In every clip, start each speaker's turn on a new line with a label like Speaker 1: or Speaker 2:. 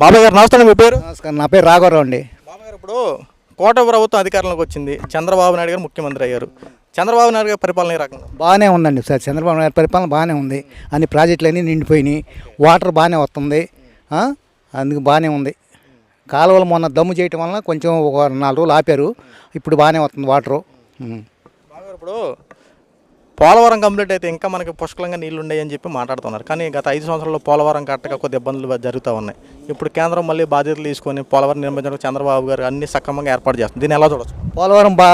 Speaker 1: బాబాయ్ గారు నమస్తే మీ పేరు?
Speaker 2: నమస్కారం నా పేరు రాఘవరావు అండి.
Speaker 1: బాబాయ్ గారు ఇప్పుడు కోట ప్రభుత్వం అధికారంలోకి వచ్చింది. చంద్రబాబు నాయుడు గారు ముఖ్యమంత్రి అయ్యారు. చంద్రబాబు నాయుడు గారి పరిపాలన రకంగా?
Speaker 2: బాగానే ఉందండి సార్. చంద్రబాబు నాయుడు పరిపాలన బాగానే ఉంది. అన్ని ప్రాజెక్టులు అన్నీ నిండిపోయినాయి. వాటర్ బాగానే వస్తుంది? అందుకు బాగానే ఉంది. కాలువలు మొన్న దమ్ము చేయటం వలన కొంచెం ఒక నాలుగు రోజులు ఆపారు. ఇప్పుడు బాగానే వస్తుంది వాటరు.
Speaker 1: ఇప్పుడు పోలవరం కంప్లీట్ అయితే ఇంకా మనకి పుష్కలంగా నీళ్ళు ఉన్నాయని చెప్పి మాట్లాడుతున్నారు. కానీ గత ఐదు సంవత్సరాల్లో పోలవరం కట్టక కొద్ది ఇబ్బందులు జరుగుతూ ఉన్నాయి. ఇప్పుడు కేంద్రం మళ్ళీ బాధ్యతలు తీసుకొని పోలవరం నిర్మించడానికి చంద్రబాబు గారు అన్ని సక్రమంగా ఏర్పాటు చేస్తుంది దీన్ని ఎలా చూడొచ్చు?
Speaker 2: పోలవరం బా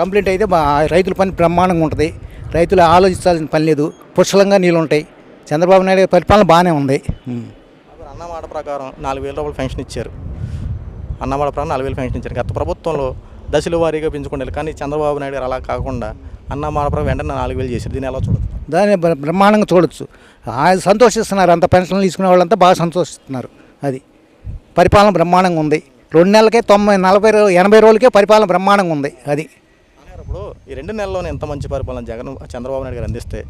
Speaker 2: కంప్లీట్ అయితే రైతుల పని బ్రహ్మాండంగా ఉంటుంది. రైతులు ఆలోచించాల్సిన పని లేదు. పుష్కలంగా నీళ్ళు ఉంటాయి. చంద్రబాబు నాయుడు పరిపాలన బాగానే ఉంది.
Speaker 1: అన్నమాట ప్రకారం నాలుగు వేల రూపాయలు పెన్షన్ ఇచ్చారు. అన్నమాట ప్రకారం నాలుగు వేలు పెన్షన్ ఇచ్చారు. గత ప్రభుత్వంలో దశల వారీగా పెంచుకుంటారు. కానీ చంద్రబాబు నాయుడు గారు అలా కాకుండా అన్నమాట ప్రకారం వెంటనే నాలుగు వేలు చేశారు. దీన్ని ఎలా చూడదు
Speaker 2: దాన్ని బ్ర- బ్రహ్మాండంగా చూడొచ్చు. ఆయన సంతోషిస్తున్నారు. అంత పెన్షన్లు తీసుకునే వాళ్ళంతా బాగా సంతోషిస్తున్నారు. అది పరిపాలన బ్రహ్మాండంగా ఉంది. రెండు నెలలకే తొంభై నలభై ఎనభై రోజులకే పరిపాలన బ్రహ్మాండంగా ఉంది. అది
Speaker 1: ఇప్పుడు ఈ రెండు నెలల్లోనే ఎంత మంచి పరిపాలన జగన్ చంద్రబాబు నాయుడు గారు అందిస్తే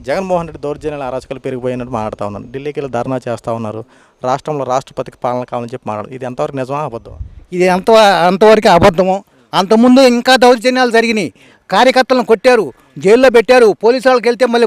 Speaker 1: జగన్మోహన్ రెడ్డి దౌర్జన్యాలు అరాచకాలు పెరిగిపోయినట్టు మాట్లాడుతూ ఉన్నారు. ఢిల్లీకి వెళ్ళి ధర్నా చేస్తూ ఉన్నారు. రాష్ట్రంలో రాష్ట్రపతికి పాలన కావాలని చెప్పి మాట్లాడు ఇది ఎంతవరకు నిజమా అబద్ధం
Speaker 2: ఇది అంత అంతవరకు అబద్ధము అంతకుముందు ఇంకా దౌర్జన్యాలు జరిగినాయి. కార్యకర్తలను కొట్టారు జైల్లో పెట్టారు పోలీసు వాళ్ళకి వెళ్తే మళ్ళీ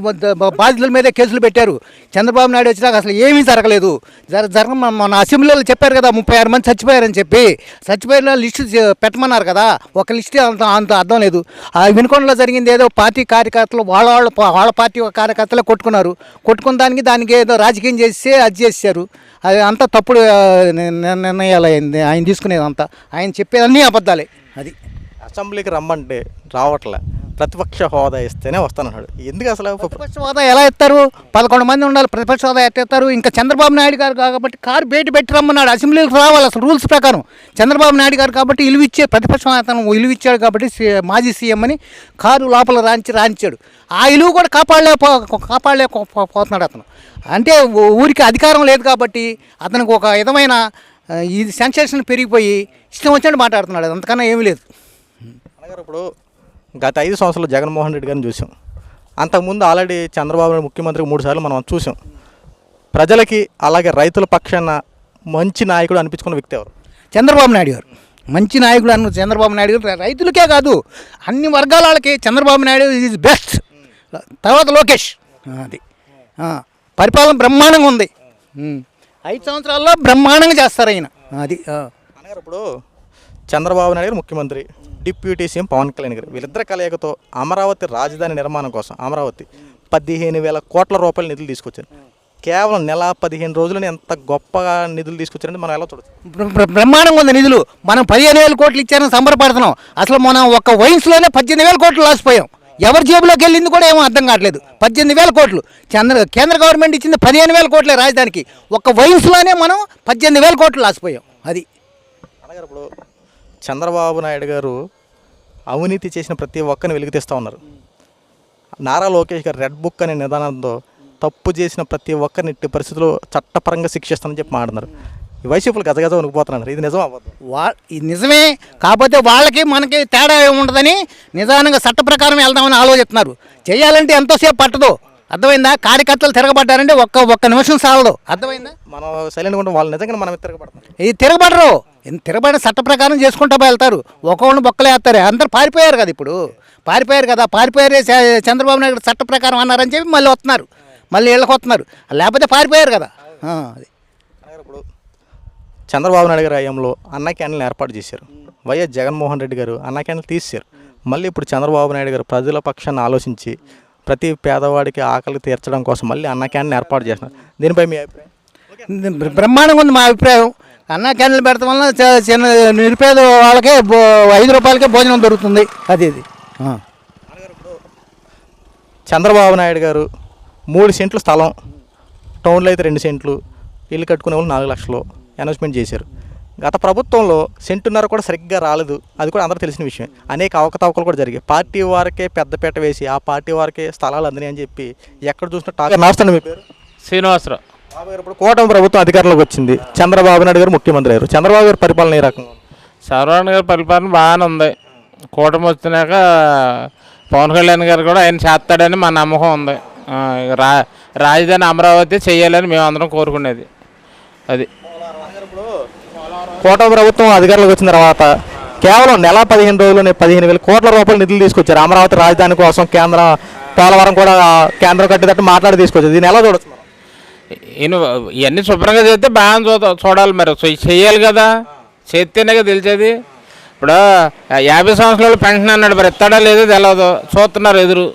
Speaker 2: బాధితుల మీదే కేసులు పెట్టారు. చంద్రబాబు నాయుడు వచ్చినాక అసలు ఏమీ జరగలేదు. జర జరగ మన- అసెంబ్లీలో చెప్పారు కదా ముప్పై ఆరు మంది చచ్చిపోయారని చెప్పి. చచ్చిపోయిన లిస్టు పెట్టమన్నారు కదా ఒక లిస్ట్ అంత అంత అర్థం లేదు. ఆ వినుకొండలో జరిగింది ఏదో పార్టీ కార్యకర్తలు వాళ్ళ వాళ్ళ వాళ్ళ పార్టీ కార్యకర్తలే కొట్టుకున్నారు. కొట్టుకున్న దానికి దానికి ఏదో రాజకీయం చేసి అది చేశారు. అది అంతా తప్పుడు నిర్ణయాలు అయింది. ఆయన తీసుకునేది అంతా ఆయన చెప్పేదన్నీ అబద్ధాలే. అది.
Speaker 1: అసెంబ్లీకి రమ్మంటే రావట్లే. ప్రతిపక్ష హోదా ఇస్తేనే వస్తానన్నాడు. ఎందుకు అసలు
Speaker 2: ప్రతిపక్ష హోదా ఎలా ఎత్తారు పదకొండు మంది ఉండాలి ప్రతిపక్ష హోదా ఎత్తేస్తారు ఇంకా చంద్రబాబు నాయుడు గారు కాబట్టి కారు బయట పెట్టి రమ్మన్నాడు. అసెంబ్లీకి రావాలి అసలు రూల్స్ ప్రకారం. చంద్రబాబు నాయుడు గారు కాబట్టి ఇలువ ఇచ్చే ప్రతిపక్ష అతను ఇలువ ఇచ్చాడు కాబట్టి సి- మాజీ సీఎం అని కారు లోపల రాంచి రాంచాడు. ఆ ఇలువ కూడా కాపాడలేపో కాపాడలేకపోతున్నాడు అతను. అంటే ఊరికి అధికారం లేదు కాబట్టి అతనికి ఒక విధమైన ఇది సెన్సేషన్ పెరిగిపోయి ఇష్టం వచ్చినట్టు మాట్లాడుతున్నాడు. అంతకన్నా ఏమీ లేదు.
Speaker 1: అనగారు ఇప్పుడు గత ఐదు సంవత్సరాలు జగన్మోహన్ రెడ్డి గారిని చూసాం. అంతకుముందు ఆల్రెడీ చంద్రబాబు నాయుడు ముఖ్యమంత్రి మూడు సార్లు మనం చూసాం. ప్రజలకి అలాగే రైతుల పక్షాన మంచి నాయకుడు అనిపించుకున్న వ్యక్తి ఎవరు?
Speaker 2: చంద్రబాబు నాయుడు గారు. మంచి నాయకుడు అన్న చంద్రబాబు నాయుడు గారు. రైతులకే కాదు అన్ని వర్గాల వాళ్ళకి చంద్రబాబు నాయుడు ఈజ్ బెస్ట్ తర్వాత లోకేష్. అది. పరిపాలన బ్రహ్మాండంగా ఉంది. ఐదు సంవత్సరాల్లో బ్రహ్మాండంగా చేస్తారు ఆయన. అది.
Speaker 1: అనగారు ఇప్పుడు చంద్రబాబు నాయుడు గారు ముఖ్యమంత్రి డిప్యూటీ సీఎం పవన్ కళ్యాణ్ గారు. వీళ్ళిద్దరి కలయికతో అమరావతి రాజధాని నిర్మాణం కోసం అమరావతి పదిహేను వేల కోట్ల రూపాయల నిధులు తీసుకొచ్చారు. కేవలం నెల పదిహేను రోజులని ఎంత గొప్పగా నిధులు తీసుకొచ్చారంటే మనం ఎలా చూడొచ్చు?
Speaker 2: బ్ర- బ్ర- బ్రహ్మాండంగా ఉంది నిధులు. మనం పదిహేను వేల కోట్లు ఇచ్చారని సంబరపడుతున్నాం. అసలు మనం ఒక వయసులోనే పద్దెనిమిది వేల కోట్లు లాసిపోయాం ఎవరి జేబులోకి వెళ్ళింది కూడా ఏమో అర్థం కావట్లేదు. పద్దెనిమిది వేల కోట్లు. చంద్ర కేంద్ర గవర్నమెంట్ ఇచ్చింది పదిహేను వేల కోట్లే రాజధానికి. ఒక వయసులోనే మనం పద్దెనిమిది వేల కోట్లు లాసిపోయాం అది.
Speaker 1: అనగారు ఇప్పుడు చంద్రబాబు నాయుడు గారు అవినీతి చేసిన ప్రతి ఒక్కరిని వెలుగుతీస్తూ ఉన్నారు. నారా లోకేష్ గారు రెడ్ బుక్ అనే నిదానంతో తప్పు చేసిన ప్రతి ఒక్కరిని ఇట్టి పరిస్థితుల్లో చట్టపరంగా శిక్షిస్తానని చెప్పి మాట్లాడుతున్నారు. ఈ వైసీపీలు గజగజ వణికిపోతున్నారు. ఇది నిజం అవ్వదు
Speaker 2: వా ఇది నిజమే. కాకపోతే వాళ్ళకి మనకి తేడా ఏముండదని నిదానంగా చట్ట ప్రకారం వెళ్దామని ఆలోచిస్తున్నారు. చేయాలంటే ఎంతోసేపు పట్టదు. అర్థమైందా? కార్యకర్తలు తిరగబడ్డారంటే ఒక్క ఒక్క నిమిషం సాలదు అర్థమైందా?
Speaker 1: మనం సైలెంట్గా ఉంటే వాళ్ళు నిజంగా మనం తిరగబడతాం
Speaker 2: ఇది తిరగబడరు. తిరగబడి చట్ట ప్రకారం చేసుకుంటా వెళ్తారు. ఒక్కొక్కళ్ళు బొక్కలేస్తారు అందరు పారిపోయారు కదా ఇప్పుడు. పారిపోయారు కదా. పారిపోయారే చంద్రబాబు నాయుడు చట్ట ప్రకారం అన్నారని చెప్పి మళ్ళీ వస్తున్నారు. మళ్ళీ ఇళ్ళకి వస్తున్నారు. లేకపోతే పారిపోయారు కదా. అది.
Speaker 1: ఇప్పుడు చంద్రబాబు నాయుడు గారి హయాంలో అన్న క్యాండిల్ని ఏర్పాటు చేశారు. వైఎస్ జగన్మోహన్ రెడ్డి గారు అన్న క్యాండిల్ తీశారు మళ్ళీ ఇప్పుడు చంద్రబాబు నాయుడు గారు ప్రజల పక్షాన్ని ఆలోచించి ప్రతి పేదవాడికి ఆకలి తీర్చడం కోసం మళ్ళీ అన్న క్యాండిల్ని ఏర్పాటు చేస్తున్నారు. దీనిపై మీ అభిప్రాయం?
Speaker 2: బ్రహ్మాండంగా ఉంది మా అభిప్రాయం. అన్న క్యాండిల్ పెడతాం వల్ల చిన్న నిరుపేద వాళ్ళకే ఐదు రూపాయలకే భోజనం దొరుకుతుంది. అది ఇది.
Speaker 1: చంద్రబాబు నాయుడు గారు మూడు సెంట్లు స్థలం టౌన్లో అయితే రెండు సెంట్లు ఇల్లు కట్టుకునే వాళ్ళు నాలుగు లక్షలు అనౌన్స్మెంట్ చేశారు. గత ప్రభుత్వంలో సెంటున్నర కూడా సరిగ్గా రాలేదు. అది కూడా అందరూ తెలిసిన విషయం అనేక అవకతవకలు కూడా జరిగాయి. పార్టీ వారికే పెద్దపీట వేసి ఆ పార్టీ వారికే స్థలాలు అందినాయి అని చెప్పి ఎక్కడ చూసినా టాక్ నమస్తే మీ పేరు?
Speaker 3: శ్రీనివాసరావు.
Speaker 1: బాబు గారు ఇప్పుడు కూటమి ప్రభుత్వం అధికారంలోకి వచ్చింది. చంద్రబాబు నాయుడు గారు ముఖ్యమంత్రి అయ్యారు. చంద్రబాబు గారి పరిపాలన ఏ రకంగా?
Speaker 3: సర్వాణి గారి పరిపాలన బాగానే ఉంది. కూటమి వచ్చినాక పవన్ కళ్యాణ్ గారు కూడా ఆయన చేస్తాడని మా నమ్మకం ఉంది. రా రాజధాని అమరావతి చేయాలని మేము అందరం కోరుకునేది. అది.
Speaker 1: కూటమి ప్రభుత్వం అధికారంలోకి వచ్చిన తర్వాత కేవలం నెల పదిహేను రోజుల్లోనే పదిహేను వేల కోట్ల రూపాయల నిధులు తీసుకొచ్చారు. అమరావతి రాజధాని కోసం కేంద్రం పోలవరం కూడా కేంద్రం కట్టేటట్టు మాట్లాడి తీసుకొచ్చారు. దీని ఎలా చూడొచ్చు మనం?
Speaker 3: ఇవన్నీ శుభ్రంగా చేస్తే బాగా చూడ చూడాలి మరి. చేయాలి కదా. చేస్తేనే కదా తెలిసేది. ఇప్పుడు యాభై సంవత్సరాలు పెన్షన్ అన్నాడు మరి. ఇస్తాడా లేదో తెలియదు చూస్తున్నారు ఎదురు.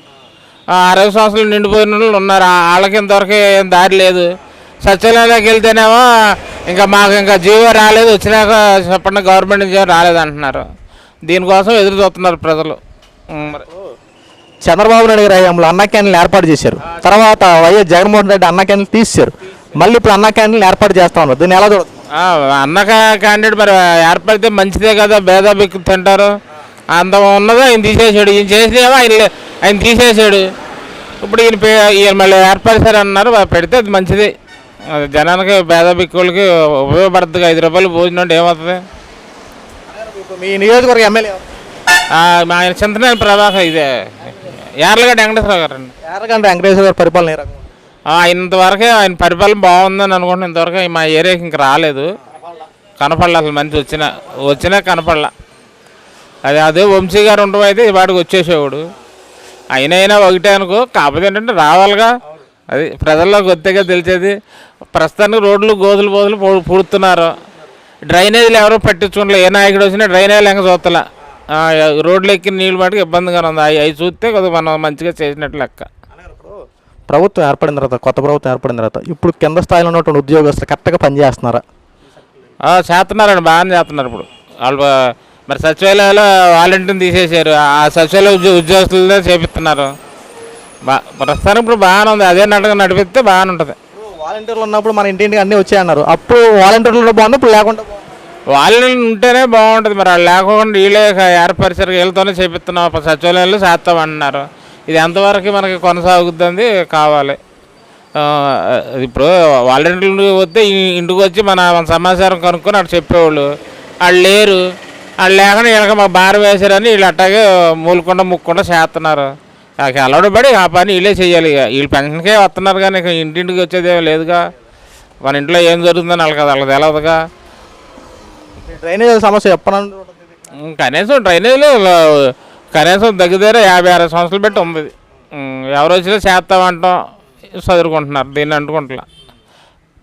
Speaker 3: ఆ అరవై సంవత్సరాలు నిండిపోయిన వాళ్ళు ఉన్నారు. వాళ్ళకి ఇంతవరకు ఏం దారి లేదు. సచివాలయాలకు వెళ్తేనేమో ఇంకా మాకు ఇంకా జీవో రాలేదు వచ్చినాక చెప్పండి గవర్నమెంట్ ఏం రాలేదు అంటున్నారు దీనికోసం ఎదురు చూస్తున్నారు ప్రజలు. మరి.
Speaker 1: చంద్రబాబు నాయుడు గారి హయాంలో అన్న క్యాంటీన్లు ఏర్పాటు చేశారు. తర్వాత వైఎస్ జగన్మోహన్ రెడ్డి అన్న క్యాంటీన్లు తీశారు మళ్ళీ ఇప్పుడు అన్న క్యాంటీన్లు ఏర్పాటు చేస్తా ఉన్నారు. దీన్ని ఎలా
Speaker 3: అన్న క్యాండిడేట్ మరి ఏర్పడితే మంచిదే కదా భేద బిక్కు తింటారు. అంత ఉన్నదో ఆయన తీసేసాడు. ఈయన చేసినేమో ఆయన ఆయన తీసేసాడు. ఇప్పుడు ఈయన ఈయన మళ్ళీ ఏర్పరిచారు అన్నారు వా- పెడితే అది మంచిది. జనానికి భేద బిక్కులకి ఉపయోగపడుతుంది. ఐదు రూపాయలు భోజనం అంటే ఏమవుతుంది?
Speaker 1: మీ నియోజకవర్గ ఎమ్మెల్యే
Speaker 3: మా ఆయన చింతనేని ప్రభాకర్ ఇదే. యార్లగడ్డ వెంకటేశ్వర గారు అండి.
Speaker 1: ఎర్రగంట వెంకటేశ్వర గారి పరిపాలన ఏ రకంగా ఉంది?
Speaker 3: ఇంతవరకే ఆయన పరిపాలన బాగుందని అనుకుంటున్నాను. ఇంతవరకు మా ఏరియాకి ఇంక రాలేదు. కనపడలే అసలు మంచి వచ్చిన వచ్చినా కనపడలా. అదే అదే వంశీ గారు ఉండవు అయితే వాడికి వచ్చేసేవాడు. అయినా అయినా ఒకటే అనుకో కాకపోతే ఏంటంటే రావాలిగా. అది ప్రజల్లోకి వస్తేగా తెలిసేది. ప్రస్తుతానికి రోడ్లు గోతులు బోతులు పూ- పూడుతున్నారు. డ్రైనేజీలు ఎవరో పట్టించుకోవట్లే ఏ నాయకుడు వచ్చినా డ్రైనేజీలు ఇంకా చూస్తలే. రోడ్లు ఎక్కి నీళ్ళు మటుకు ఇబ్బందిగా ఉంది. అవి అవి చూస్తే కొద్దిగా మనం మంచిగా చేసినట్లు లెక్క.
Speaker 1: ప్రభుత్వం ఏర్పడిన తర్వాత కొత్త ప్రభుత్వం ఏర్పడిన తర్వాత ఇప్పుడు కింద స్థాయిలో ఉన్నటువంటి ఉద్యోగస్తులు కరెక్ట్గా పనిచేస్తున్నారా?
Speaker 3: చేస్తున్నారండి. బాగానే చేస్తున్నారు ఇప్పుడు. వాళ్ళు మరి సచివాలయాలు వాలంటీర్ని తీసేశారు. ఆ సచివాలయ ఉద్యో ఉద్యోగస్తులనే చేపిస్తున్నారు. బా ప్రస్తుతానికి ఇప్పుడు బాగానే ఉంది. అదే నడక నడిపిస్తే బాగానే ఉంటుంది
Speaker 1: వాలంటీర్లు ఉన్నప్పుడు మన ఇంటింటికి అన్నీ వచ్చాయన్నారు. అప్పుడు వాలంటీర్లు బాగుంది? ఇప్పుడు లేకుండా.
Speaker 3: వాలంటీర్లు ఉంటేనే బాగుంటుంది మరి. వాళ్ళు లేకుండా వీళ్ళే ఏర్పరిచారు వీళ్ళతోనే చేపిస్తున్నాం. సచివాలయాలు చేస్తామంటున్నారు ఇది ఎంతవరకు మనకి కొనసాగుతుంది కావాలి. ఇప్పుడు వాలంటీర్లు వస్తే ఇంటికి వచ్చి మన మన సమాచారం కనుక్కొని అటు చెప్పేవాళ్ళు. వాళ్ళు లేరు. వాళ్ళు లేకుండా వీళ్ళకి మా భారం వేశారని వీళ్ళు అట్టాగే మూలకుండా ముక్కుండా చేస్తున్నారు. అలవాటు పడి ఆ పని వీళ్ళే చేయాలి ఇక. వీళ్ళు పెన్షన్కే వస్తున్నారు కానీ ఇక ఇంటింటికి వచ్చేదేమీ లేదుగా. మన ఇంట్లో ఏం జరుగుతుందని వాళ్ళకి వాళ్ళకి తెలియదుగా
Speaker 1: డ్రైనేజ్ సమస్య
Speaker 3: ఉం, కనీసం డ్రైనేజీలు కనీసం దగ్గర యాభై అరవై సంవత్సరాలు పెట్టి ఉంది. ఎవరు వచ్చినా చేస్తామంటాం చదువుకుంటున్నారు. దీన్ని అంటుకుంటున్నా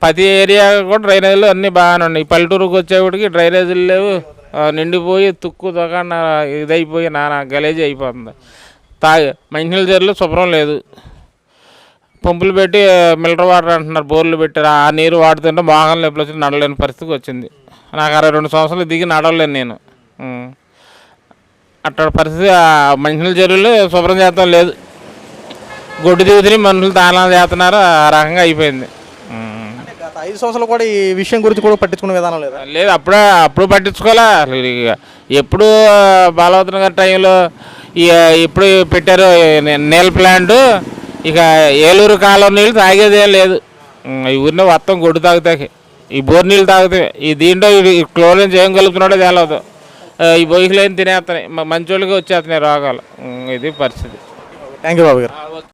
Speaker 3: ప్రతి ఏరియా కూడా డ్రైనేజీలు అన్నీ బాగానే ఉన్నాయి. పల్లెటూరుకి వచ్చేవాడికి డ్రైనేజీలు లేవు. నిండిపోయి తుక్కు తొక ఇదైపోయి నానా గలేజీ అయిపోతుంది తాగి మంచినీళ్ళ చెరువులు శుభ్రం లేదు. పంపులు పెట్టి మిల్లర్ వాటర్ అంటున్నారు. బోర్లు పెట్టారు ఆ నీరు వాడుతుంటే మోకాలు నొప్పులు వచ్చి నడలేని పరిస్థితికి వచ్చింది. నాకు అరవై రెండు సంవత్సరాలు దిగి నడవలేను నేను. అట్ట పరిస్థితి మంచినీళ్ళ చెరువులు శుభ్రం చేస్తాం లేదు. గొడ్డు దిగుతుని మనుషులు దానాలు చేస్తున్నారు. ఆ రకంగా అయిపోయింది.
Speaker 1: ఐదు సంవత్సరాలు కూడా ఈ విషయం గురించి కూడా పట్టించుకునే విధానం లేదా?
Speaker 3: లేదు అప్పుడే అప్పుడు పట్టించుకోలే. ఇక ఎప్పుడు బాలవతన గారి టైంలో ఇప్పుడు పెట్టారు నీళ్ళ ప్లాంట్ ఇక ఏలూరు కాలం నీళ్ళు తాగేది లేదు. ఈ ఊరిలో మొత్తం గొడ్డు తాగుతాయి ఈ బోర్ నీళ్ళు తాగుతాయి ఈ దీంట్లో క్లోరిన్స్ ఏం కలుపుతున్నాడో తేలదు ఆ, ఈ బొయ్యిలు ఏం తినేస్తున్నాయి మంచోళ్ళకి వచ్చేస్తున్నాయి రోగాలు. ఇది పరిస్థితి.
Speaker 1: థ్యాంక్ యూ బాబు గారు.